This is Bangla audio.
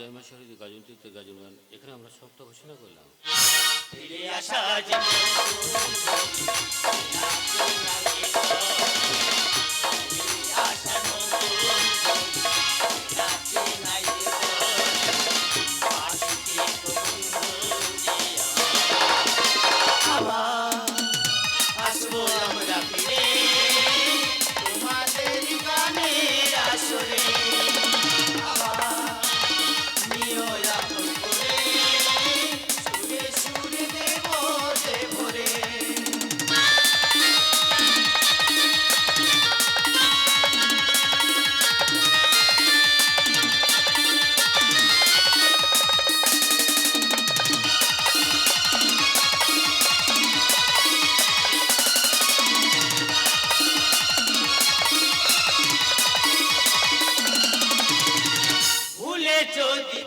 জয় মা শরীর গাজন তীর্থ গাজমান এখানে আমরা সত্য ঘোষণা করলাম যদি